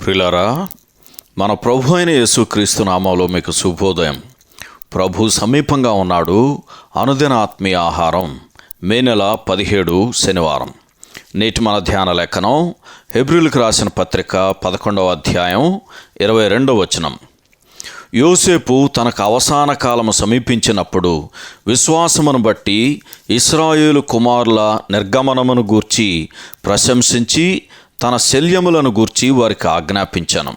ప్రిలరా మన ప్రభు అయిన యేసుక్రీస్తు నామంలో మీకు శుభోదయం. ప్రభు సమీపంగా ఉన్నాడు అనుదిన ఆత్మీయ ఆహారం మే నెల పదిహేడు శనివారం. నేటి మన ధ్యాన లేఖనం హెబ్రిల్కి రాసిన పత్రిక పదకొండవ అధ్యాయం ఇరవై రెండవ వచనం. యోసేపు తనకు అవసాన కాలము సమీపించినప్పుడు విశ్వాసమును బట్టి ఇస్రాయేలు కుమారుల నిర్గమనమును గూర్చి ప్రశంసించి తన శల్యములను గూర్చి వారికి ఆజ్ఞాపించను.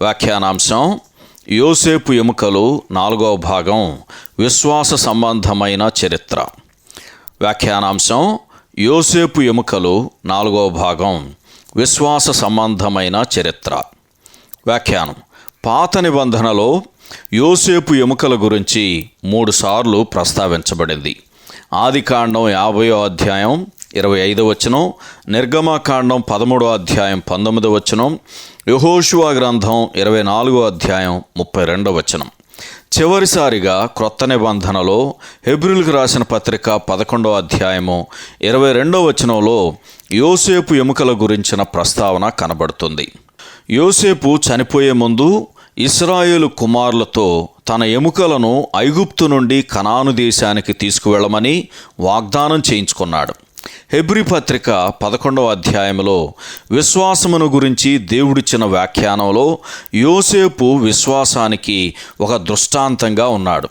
వ్యాఖ్యానాంశం యోసేపు ఎముకలు నాలుగవ భాగం విశ్వాస సంబంధమైన చరిత్ర. వ్యాఖ్యానాంశం యోసేపు ఎముకలు నాలుగవ భాగం విశ్వాస సంబంధమైన చరిత్ర. వ్యాఖ్యానం పాత నిబంధనలో యోసేపు ఎముకల గురించి మూడుసార్లు ప్రస్తావించబడింది. ఆదికాండం యాభయో అధ్యాయం ఇరవై ఐదో వచనం నిర్గమాకాండం పదమూడో అధ్యాయం పంతొమ్మిదో వచనం యహోషువా గ్రంథం ఇరవై నాలుగో అధ్యాయం ముప్పై రెండో వచనం. చివరిసారిగా క్రొత్త నిబంధనలో హెబ్రిల్కి రాసిన పత్రిక పదకొండో అధ్యాయము ఇరవై రెండో వచనంలో యోసేపు ఎముకల గురించిన ప్రస్తావన కనబడుతుంది. యోసేపు చనిపోయే ముందు ఇస్రాయేలు కుమారులతో తన ఎముకలను ఐగుప్తు నుండి కనాను దేశానికి తీసుకువెళ్ళమని వాగ్దానం చేయించుకున్నాడు. హెబ్రి పత్రిక పదకొండవ అధ్యాయంలో విశ్వాసమును గురించి దేవుడిచ్చిన వ్యాఖ్యానంలో యోసేపు విశ్వాసానికి ఒక దృష్టాంతంగా ఉన్నాడు.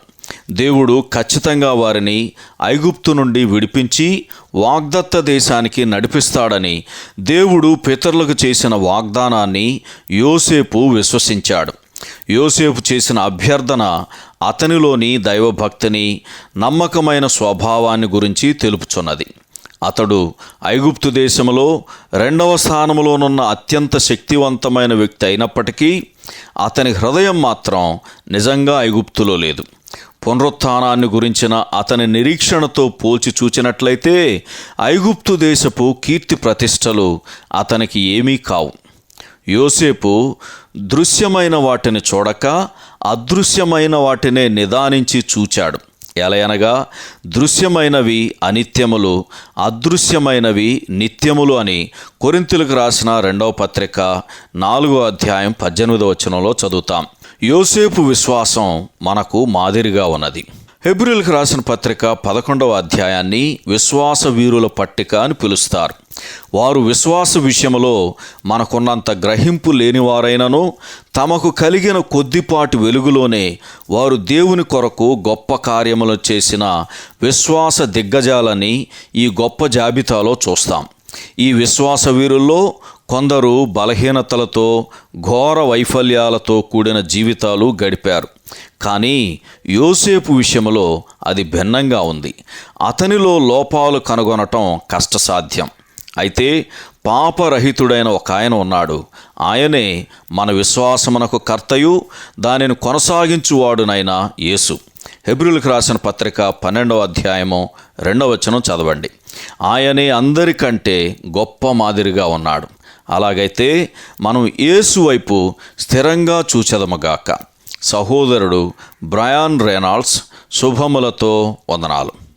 దేవుడు ఖచ్చితంగా వారిని ఐగుప్తు నుండి విడిపించి వాగ్దత్త దేశానికి నడిపిస్తాడని దేవుడు పితరులకు చేసిన వాగ్దానాన్ని యోసేపు విశ్వసించాడు. యోసేపు చేసిన అభ్యర్థన అతనిలోని దైవభక్తిని నమ్మకమైన స్వభావాన్ని గురించి తెలుపుచున్నది. అతడు ఐగుప్తు దేశంలో రెండవ స్థానంలోనున్న అత్యంత శక్తివంతమైన వ్యక్తి అయినప్పటికీ అతని హృదయం మాత్రం నిజంగా ఐగుప్తులో లేదు. పునరుత్థానాన్ని గురించిన అతని నిరీక్షణతో పోల్చి చూచినట్లయితే ఐగుప్తు దేశపు కీర్తి ప్రతిష్టలు అతనికి ఏమీ కావు. యోసేపు దృశ్యమైన వాటిని చూడక అదృశ్యమైన వాటినే నిదానించి చూచాడు. ఎలయనగా దృశ్యమైనవి అనిత్యములు అదృశ్యమైనవి నిత్యములు అని కొరింతలకు రాసిన రెండవ పత్రిక నాలుగో అధ్యాయం పద్దెనిమిదో వచనంలో చదువుతాం. యోసేపు విశ్వాసం మనకు మాదిరిగా ఉన్నది. హెబ్రిల్కి రాసిన పత్రిక పదకొండవ అధ్యాయాన్ని విశ్వాస వీరుల పట్టిక అని పిలుస్తారు. వారు విశ్వాస విషయంలో మనకున్నంత గ్రహింపు లేనివారైనను తమకు కలిగిన కొద్దిపాటి వెలుగులోనే వారు దేవుని కొరకు గొప్ప కార్యములు చేసిన విశ్వాస దిగ్గజాలని ఈ గొప్ప జాబితాలో చూస్తాం. ఈ విశ్వాస వీరుల్లో కొందరు బలహీనతలతో ఘోర వైఫల్యాలతో కూడిన జీవితాలు గడిపారు. కానీ యోసేపు విషయంలో అది భిన్నంగా ఉంది. అతనిలో లోపాలు కనుగొనటం కష్టసాధ్యం. అయితే పాపరహితుడైన ఒక ఆయన ఉన్నాడు. ఆయనే మన విశ్వాసమునకు కర్తయు దానిని కొనసాగించువాడునైన యేసు. హెబ్రిల్కి రాసిన పత్రిక పన్నెండవ అధ్యాయము రెండవ వచనం చదవండి. ఆయనే అందరికంటే గొప్ప మాదిరిగా ఉన్నాడు. అలాగైతే మనం యేసు వైపు స్థిరంగా చూచెదమగాక. సహోదరుడు బ్రయాన్ రేనాల్డ్స్ శుభములతో వందనాలు.